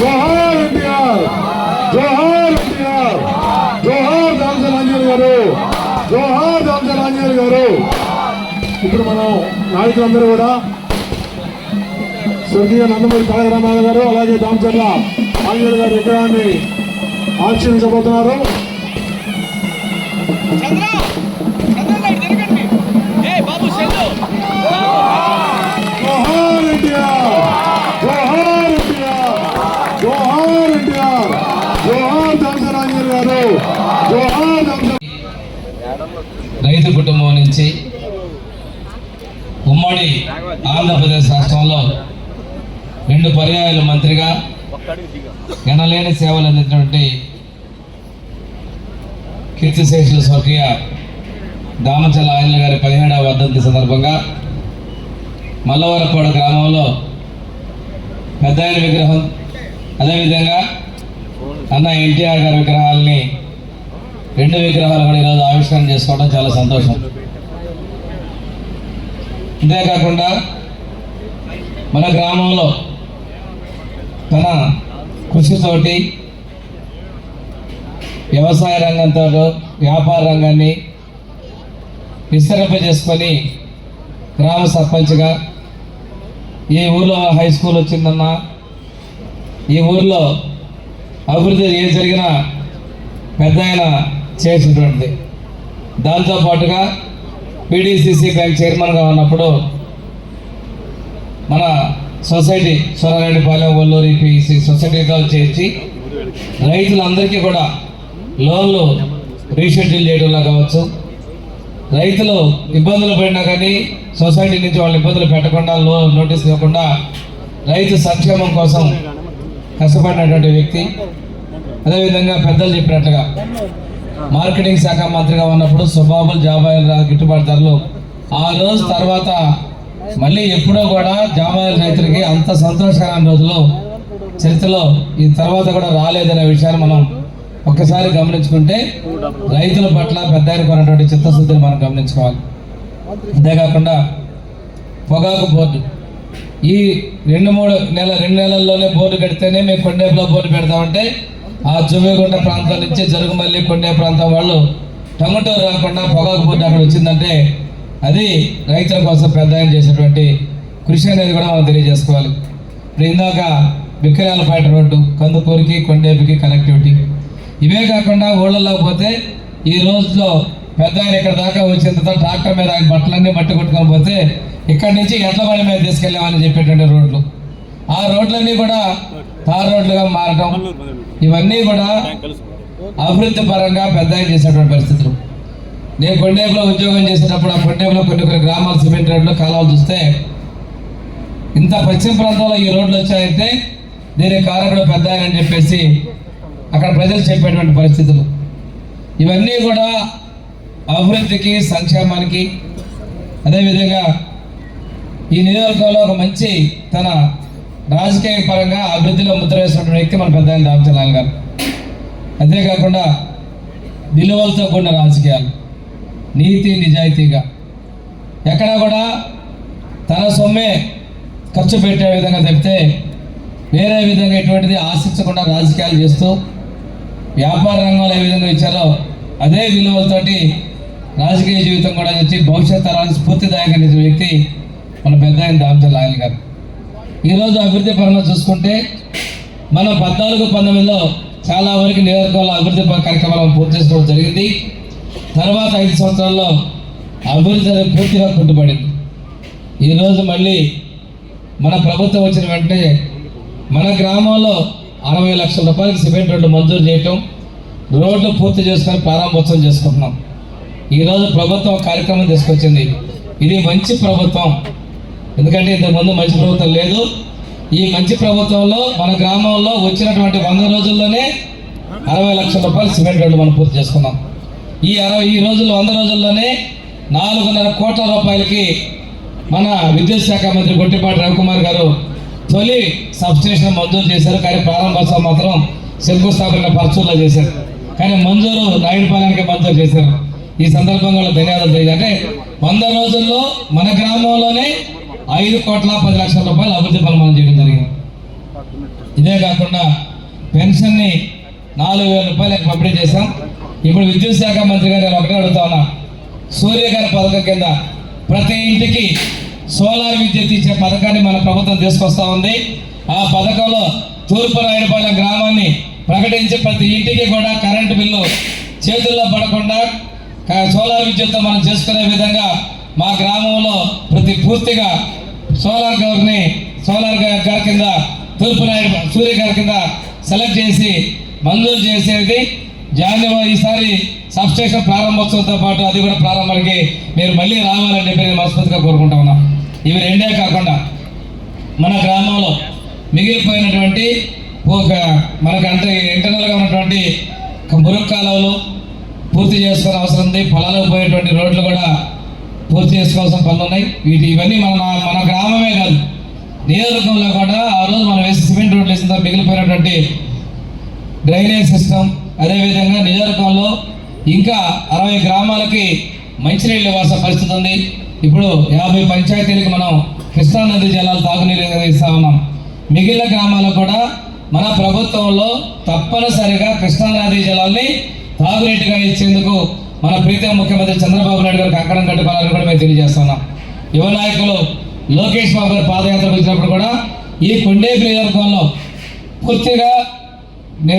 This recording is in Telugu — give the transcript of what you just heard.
జోహార్ ఎన్టీఆర్ జోహార్ ఎన్టీఆర్ జోహార్ దామచల్ ఆంజనేయులు గారు జోహార్ దామచల్ ఆంజనేయులు గారు. ఇప్పుడు మనం నాయకులందరూ కూడా స్వర్గీయ నందమూరి తారక గారు అలాగే దామచర్ల ఆంజనేయులు గారి విగ్రహాన్ని ఆవిష్కరించబోతున్నారు చంద్ర రైతు కుటుంబం నుంచి ఉమ్మడి ఆంధ్రప్రదేశ్ రాష్ట్రంలో రెండు పర్యాయాలు మంత్రిగా ఎనలేని సేవలు అందించినటువంటి కీర్తిశేషులు స్వర్గీయ దామచల ఆయన గారి పదిహేడవ వర్ధంతి సందర్భంగా మల్లవరపాడు గ్రామంలో పెద్ద విగ్రహం. అదేవిధంగా అన్న ఎన్టీఆర్ గారి విగ్రహాలని రెండు విగ్రహాలు కూడా ఈరోజు ఆవిష్కరణ చేసుకోవడం చాలా సంతోషం. అంతేకాకుండా మన గ్రామంలో తన కృషితోటి వ్యవసాయ రంగంతో వ్యాపార రంగాన్ని విస్తరింపజేసుకొని గ్రామ సర్పంచ్గా ఈ ఊర్లో హై స్కూల్ వచ్చిందన్నా ఈ ఊర్లో అభివృద్ధి ఏ జరిగినా పెద్ద ఆయన చేసినటువంటిది. దాంతో పాటుగా పీడీసీసీ బ్యాంక్ చైర్మన్గా ఉన్నప్పుడు మన సొసైటీ సొరరెడ్డిపాలెం ఒల్లూరి పిసి సొసైటీతో చేర్చి రైతులందరికీ కూడా లోన్లు రీషెడ్యూల్ చేయడంలో కావచ్చు. రైతులు ఇబ్బందులు పడినా కానీ సొసైటీ నుంచి వాళ్ళు ఇబ్బందులు పెట్టకుండా లోన్ నోటీస్ ఇవ్వకుండా రైతు సంక్షేమం కోసం కష్టపడినటువంటి వ్యక్తి. అదేవిధంగా పెద్దలు చెప్పినట్టుగా మార్కెటింగ్ శాఖ మంత్రిగా ఉన్నప్పుడు సుబాబుల్ జాబాయిల్ గిట్టుబాటు ధరలు. ఆ రోజు తర్వాత మళ్ళీ ఎప్పుడో కూడా జాబాయిల్ రైతులకి అంత సంతోషకరమైన రోజులు చరిత్రలో ఈ తర్వాత కూడా రాలేదనే విషయాన్ని మనం ఒక్కసారి గమనించుకుంటే రైతుల పట్ల పెద్ద చిత్తశుద్ధిని మనం గమనించుకోవాలి. అంతేకాకుండా పొగాకు బోర్డు. ఈ రెండు మూడు నెల రెండు నెలల్లోనే బోర్డు కడితేనే మేము కొండేపులో బోర్డు పెడతామంటే ఆ జువ్వేగుంట ప్రాంతం నుంచి జరుగుమల్లి కొండే ప్రాంతం వాళ్ళు టమాటోలు రాకుండా పొగాకు పోటీ అక్కడ వచ్చిందంటే అది రైతుల కోసం పెద్ద చేసినటువంటి కృషి అనేది కూడా మనం తెలియజేసుకోవాలి. ఇప్పుడు ఇందాక విక్రయాలపేట రోడ్డు కందుకూరికి కొండేపుకి కనెక్టివిటీ ఇవే కాకుండా ఊళ్ళల్లో పోతే ఈ రోజులో పెద్ద ఆయన ఇక్కడ దాకా వచ్చిన తర్వాత ట్రాక్టర్ మీద ఆయన బట్టలన్నీ బట్టి కొట్టుకొని పోతే ఇక్కడి నుంచి ఎడ్ల బండి మీద తీసుకెళ్ళామని చెప్పేటువంటి రోడ్లు. ఆ రోడ్లన్నీ కూడా తార్ రోడ్లుగా మారడం ఇవన్నీ కూడా అభివృద్ధి పరంగా పెద్ద చేసేటువంటి పరిస్థితులు. నేను కొండేపులో ఉద్యోగం చేసేటప్పుడు ఆ కొండేపులో కొన్ని కొన్ని గ్రామాలు సిమెంట్ రోడ్లు కాలాలు చూస్తే ఇంత పశ్చిమ ప్రాంతంలో ఈ రోడ్లు వచ్చాయంటే దీనికి కారకుడు పెద్ద అని చెప్పేసి అక్కడ ప్రజలు చెప్పేటువంటి పరిస్థితులు. ఇవన్నీ కూడా అభివృద్ధికి సంక్షేమానికి అదేవిధంగా ఈ నియోజకవర్గంలో ఒక మంచి తన రాజకీయ పరంగా అభివృద్ధిలో ముద్ర వేసినటువంటి వ్యక్తి మన పెద్ద ఆయన రామచంద్రరావు గారు. అంతేకాకుండా విలువలతో కూడిన రాజకీయాలు. నీతి నిజాయితీగా. ఎక్కడా కూడా తన సొమ్మే ఖర్చు పెట్టే విధంగా తప్పితే వేరే విధంగా ఎటువంటిది ఆశించకుండా రాజకీయాలు చేస్తూ వ్యాపార రంగంలో ఏ విధంగా ఇచ్చారో అదే విలువలతోటి రాజకీయ జీవితం కూడా వచ్చి భవిష్యత్ తరానికి స్ఫూర్తిదాయకమైన వ్యక్తి మన పెద్ద ఆయన దామచల్ గారు. ఈరోజు అభివృద్ధి పరంగా చూసుకుంటే మనం పద్నాలుగు పంతొమ్మిదిలో చాలా వరకు నియోజకవర్గాల అభివృద్ధి కార్యక్రమాలను పూర్తి చేసుకోవడం జరిగింది. తర్వాత ఐదు సంవత్సరాల్లో అభివృద్ధి అనేది పూర్తిగా కుంటుపడింది. ఈరోజు మళ్ళీ మన ప్రభుత్వం వచ్చిన వెంటనే మన గ్రామంలో అరవై లక్షల రూపాయలకి సిమెంట్ రోడ్డు మంజూరు చేయటం రోడ్లు పూర్తి చేసుకొని ప్రారంభోత్సవం చేసుకుంటున్నాం. ఈరోజు ప్రభుత్వం కార్యక్రమం తీసుకొచ్చింది. ఇది మంచి ప్రభుత్వం. ఎందుకంటే ఇంతకుముందు మంచి ప్రభుత్వం లేదు. ఈ మంచి ప్రభుత్వంలో మన గ్రామంలో వచ్చినటువంటి వంద రోజుల్లోనే అరవై లక్షల రూపాయలు సిమెంట్ రోడ్లు మనం పూర్తి చేసుకున్నాం. ఈ అరవై ఈ రోజుల్లో వంద రోజుల్లోనే నాలుగున్నర కోట్ల రూపాయలకి మన విద్యుత్ శాఖ మంత్రి గొట్టిపాటి రవికుమార్ గారు తొలి సబ్స్టేషన్ మంజూరు చేశారు. కానీ ప్రారంభోత్సవం మాత్రం శంకుస్థాపన పరచూరులో చేశారు. కానీ మంజూరు నాయుడుపాలెంకి మంజూరు చేశారు. ఈ సందర్భంగా ధన్యవాదాలు తెలియదు అంటే వంద రోజుల్లో మన గ్రామంలోనే ఐదు కోట్ల పది లక్షల రూపాయలు అభివృద్ధి పనులు మనం జరిగింది. ఇదే కాకుండా పెన్షన్ని నాలుగు వేల రూపాయలకు పంపిణీ చేశాం. ఇప్పుడు విద్యుత్ శాఖ మంత్రి గారు నేను ఒకటే అడుగుతా ఉన్నా. సూర్య గారి పథకం కింద ప్రతి ఇంటికి సోలార్ విద్యుత్ ఇచ్చే పథకాన్ని మన ప్రభుత్వం తీసుకొస్తా ఉంది. ఆ పథకంలో తూర్పు రాయడపాలెం గ్రామాన్ని ప్రకటించి ప్రతి ఇంటికి కూడా కరెంటు బిల్లు చేతుల్లో పడకుండా సోలార్ విద్యుత్తో మనం చేసుకునే విధంగా మా గ్రామంలో ప్రతి పూర్తిగా సోలార్ గవర్ని సోలార్ గారి కింద తూర్పు నాయుడు సూర్య గారి కింద సెలెక్ట్ చేసి మంజూరు చేసేది. జాన్యువరి ఈసారి సబ్స్టేషన్ ప్రారంభోత్సవంతో పాటు అది కూడా ప్రారంభానికి మీరు మళ్ళీ రావాలని చెప్పి నేను మనస్ఫూర్తిగా కోరుకుంటా ఉన్నా. ఇవి రెండే కాకుండా మన గ్రామంలో మిగిలిపోయినటువంటి ఒక మనకు అంత ఇంటర్నల్గా ఉన్నటువంటి మురుగు కాలువలు పూర్తి చేసుకునే అవసరం ఉంది. పొలాలకు పోయేటువంటి రోడ్లు కూడా పూర్తి చేసుకోవాల్సిన పనులు ఉన్నాయి. వీటి ఇవన్నీ మన మన గ్రామమే కాదు. నియోజకవర్గంలో కూడా ఆ రోజు మనం వేసి సిమెంట్ రోడ్లు వేసిన తర్వాత మిగిలిపోయినటువంటి డ్రైనేజ్ సిస్టమ్ అదేవిధంగా నియోజకవర్గంలో ఇంకా అరవై గ్రామాలకి మంచినీళ్ళు ఇవ్వాల్సిన పరిస్థితి ఉంది. ఇప్పుడు యాభై పంచాయతీలకు మనం కృష్ణానది జలాలు తాగునీరు ఇస్తా ఉన్నాం. మిగిలిన గ్రామాలకు కూడా మన ప్రభుత్వంలో తప్పనిసరిగా కృష్ణానది జలాల్ని తాగునీటిగా ఇచ్చేందుకు మన ప్రీతం ముఖ్యమంత్రి చంద్రబాబు నాయుడు గారికి అక్కడం కట్టుకోవాలని కూడా మేము తెలియజేస్తున్నాం. యువ నాయకులు లోకేష్ బాబు గారు పాదయాత్ర వచ్చినప్పుడు కూడా ఈ కొండేపి నియోజకవర్గంలో పూర్తిగా